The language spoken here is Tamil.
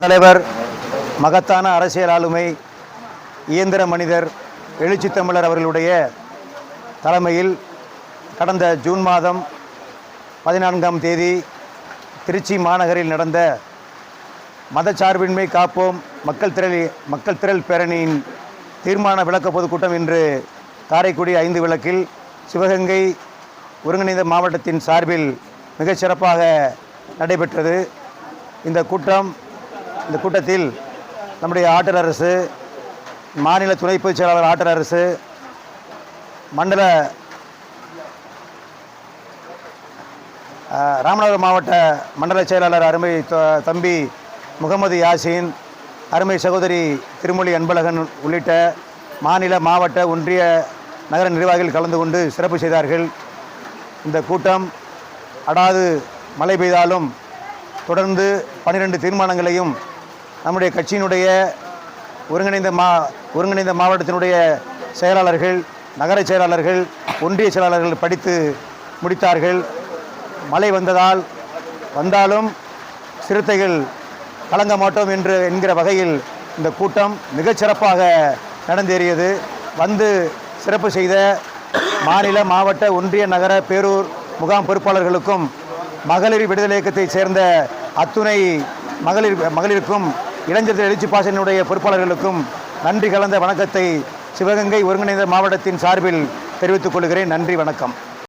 தலைவர் மகத்தான அரசியல் ஆளுமை இயந்திர மனிதர் எழுச்சி தமிழர் அவர்களுடைய தலைமையில் கடந்த ஜூன் மாதம் பதினான்காம் தேதி திருச்சி மாநகரில் நடந்த மதச்சார்பின்மை காப்போம் மக்கள் திரள் மக்கள் திரள் பேரணியின் தீர்மான விளக்க பொதுக்கூட்டம் இன்று காரைக்குடி ஐந்து விளக்கில் சிவகங்கை ஒருங்கிணைந்த மாவட்டத்தின் சார்பில் மிகச்சிறப்பாக நடைபெற்றது. இந்த கூட்டம் இந்த கூட்டத்தில் நம்முடைய ஆட்டர் அரசு மாநில துணை பொதுச் செயலாளர் ஆட்டர் அரசு மண்டல ராமநாதபுரம் மாவட்ட மண்டல செயலாளர் அருமை த- தம்பி முகமது யாசின் அருமை சகோதரி திருமொழி அன்பழகன் உள்ளிட்ட மாநில மாவட்ட ஒன்றிய நகர நிர்வாகிகள் கலந்து கொண்டு சிறப்பு செய்தார்கள். இந்த கூட்டம் அடாது மழை பெய்தாலும் தொடர்ந்து பனிரெண்டு தீர்மானங்களையும் நம்முடைய கட்சியினுடைய ஒருங்கிணைந்த மா ஒருங்கிணைந்த மாவட்டத்தினுடைய செயலாளர்கள் நகர செயலாளர்கள் ஒன்றிய செயலாளர்கள் படித்து முடித்தார்கள். மழை வந்ததால் வந்தாலும் சிறுத்தைகள் கலங்க மாட்டோம் என்று என்கிற வகையில் இந்த கூட்டம் மிகச்சிறப்பாக நடந்தேறியது. வந்து சிறப்பு செய்த மாநில மாவட்ட ஒன்றிய நகர பேரூர் முகாம் பொறுப்பாளர்களுக்கும் மகளிர் விடுதலை இயக்கத்தைச் சேர்ந்த அத்துணை மகளிர் மகளிருக்கும் இளைஞர் எழுச்சி பாசனுடைய பொறுப்பாளர்களுக்கும் நன்றி கலந்த வணக்கத்தை சிவகங்கை ஒருங்கிணைந்த மாவட்டத்தின் சார்பில் தெரிவித்துக் கொள்கிறேன். நன்றி வணக்கம்.